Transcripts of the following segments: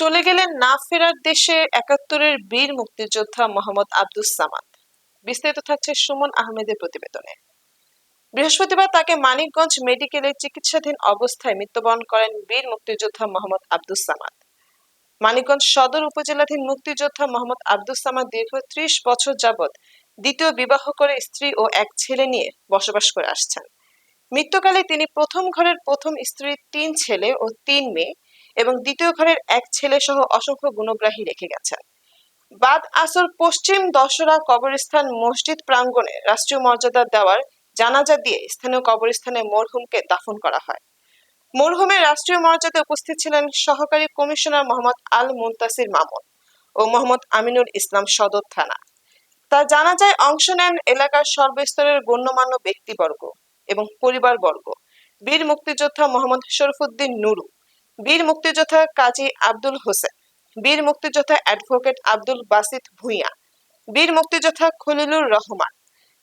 চলে গেলেন না ফেরার দেশে একাত্তরের বীর মুক্তিযোদ্ধা মোহাম্মদ আব্দুস সামাদ। বিস্তারিত থাকছে সুমন আহমেদের প্রতিবেদনে। বৃহস্পতিবার তাকে মানিকগঞ্জ মেডিকেলে চিকিৎসাধীন অবস্থায় মৃত্যুবরণ করেন বীর মুক্তিযোদ্ধা মোহাম্মদ আব্দুস সামাদ। মানিকগঞ্জ সদর উপজেলাধীন মুক্তিযোদ্ধা মোহাম্মদ আব্দুস সামাদ দীর্ঘ ত্রিশ বছর যাবৎ দ্বিতীয় বিবাহ করে স্ত্রী ও এক ছেলে নিয়ে বসবাস করে আসছেন। মৃত্যুকালে তিনি প্রথম ঘরের প্রথম স্ত্রীর তিন ছেলে ও তিন মেয়ে এবং দ্বিতীয় ঘরের এক ছেলে সহ অসংখ্য গুণগ্রাহী রেখে গেছেন। বাদ আসর পশ্চিম দশরা কবরস্থান মসজিদ প্রাঙ্গণে রাষ্ট্রীয় মর্যাদা দেওয়ার জানাজা দিয়ে স্থানীয় কবরস্থানে মরহুমকে দাফন করা হয়। মরহুমের রাষ্ট্রীয় মর্যাদায় উপস্থিত ছিলেন সহকারী কমিশনার মোহাম্মদ আল মুন্তাসির মামুন ও মোহাম্মদ আমিনুল ইসলাম সদর থানা। তার জানাজায় অংশ নেন এলাকার সর্বস্তরের গণ্যমান্য ব্যক্তিবর্গ এবং পরিবারবর্গ। বীর মুক্তিযোদ্ধা মোহাম্মদ শরফুদ্দিন নুরু বীর মুক্তিযোদ্ধা কাজী আব্দুল হোসেন, বীর মুক্তিযোদ্ধা অ্যাডভোকেট আব্দুল বাসিত ভুঁইয়া, বীর মুক্তিযোদ্ধা খলিলুর রহমান,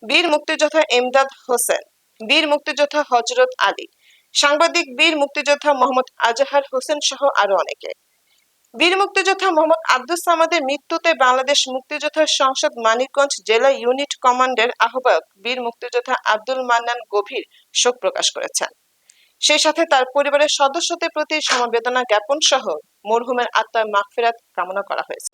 বীর মুক্তিযোদ্ধা এমদাদ হোসেন, বীর মুক্তিযোদ্ধা হজরত আলী, সাংবাদিক বীর মুক্তিযোদ্ধা মোহাম্মদ আজাহার হোসেন সহ আরও অনেকে। বীর মুক্তিযোদ্ধা মোহাম্মদ আব্দুস সামাদের মৃত্যুতে বাংলাদেশ মুক্তিযোদ্ধা সংসদ মানিকগঞ্জ জেলা ইউনিট কমান্ডের আহ্বায়ক বীর মুক্তিযোদ্ধা আব্দুল মান্নান গভীর শোক প্রকাশ করেছেন। সেই সাথে তার পরিবারের সদস্যদের প্রতি সমবেদনা জ্ঞাপন সহ মরহুমের আত্মায় মাগফিরাত কামনা করা হয়েছে।